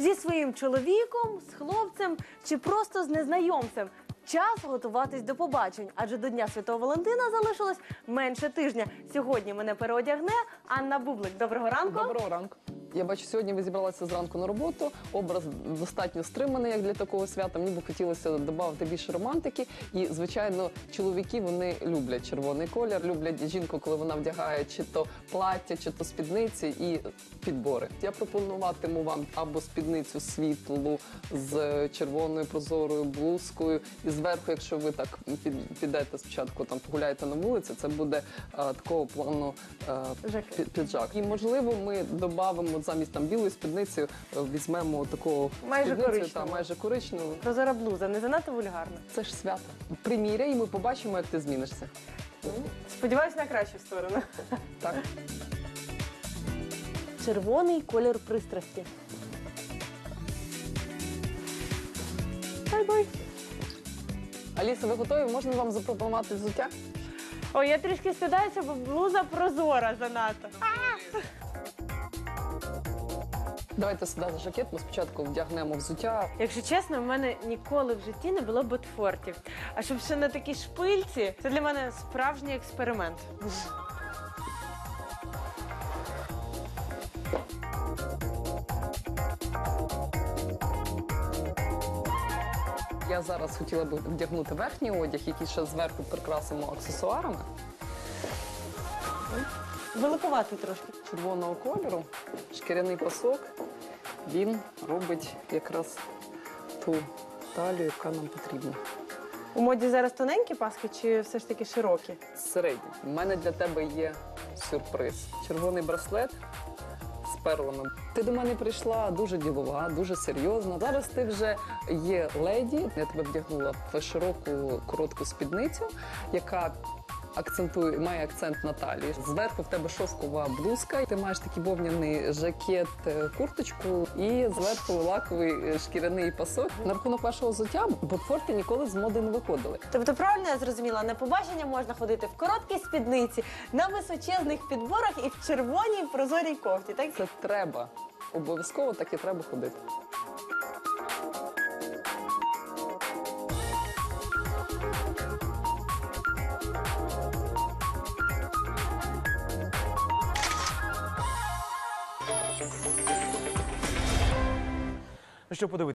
зі своїм чоловіком, з хлопцем чи просто з незнайомцем. Час готуватись до побачень, адже до Дня Святого Валентина залишилось менше тижня. Сьогодні мене переодягне Анна Бублик. Доброго ранку. Доброго ранку. Я бачу, сьогодні ви зібралися зранку на роботу. Образ достатньо стриманий, як для такого свята. Мені б хотілося додати більше романтики. І, звичайно, чоловіки вони люблять червоний колір, люблять жінку, коли вона вдягає чи то плаття, чи то спідниці і підбори. Я пропонуватиму вам або спідницю світлу з червоною прозорою блузкою. І зверху, якщо ви так підете спочатку, там погуляєте на вулиці, це буде а, такого плану а, піджак. І можливо, ми додамо замість там білої спідниці, е, візьмемо такого Майже коричневу. та майже коричневу. Прозора блуза, не занадто вульгарна. Це ж свято. Приміряй, і ми побачимо, як ти змінишся. Сподіваюсь на кращу сторону. Так. Червоний колір пристрасті. Бай-бай. Аліса, ви готові? Можна вам запропонувати взуття? Ой, я трішки стидаюся, бо блуза прозора занадто. Давайте сюди за жакет. Ми спочатку вдягнемо взуття. Якщо чесно, в мене ніколи в житті не було ботфортів. А щоб ще на такій шпильці, це для мене справжній експеримент. Я зараз хотіла б вдягнути верхній одяг, який ще зверху прикрасимо аксесуарами Великуватий трошки. червоного кольору. Шкіряний пасок. Він робить якраз ту талію, яка нам потрібна. У моді зараз тоненькі паски чи все ж таки широкі? Середній. У мене для тебе є сюрприз. Червоний браслет з перлами. Ти до мене прийшла дуже ділова, дуже серйозна. Зараз ти вже є леді. Я тебе вдягнула в широку коротку спідницю, яка акцентує, має акцент на талії. Зверху в тебе шовкова блузка. Ти маєш такий вовняний жакет, е, курточку і зверху лаковий е, шкіряний пасок. На рахунок вашого взуття ботфорти ніколи з моди не виходили. Тобто, правильно я зрозуміла, на побачення можна ходити в короткій спідниці, на височезних підборах і в червоній прозорій кофті. Так? Це треба. Обов'язково так і треба ходити. Що подивитися?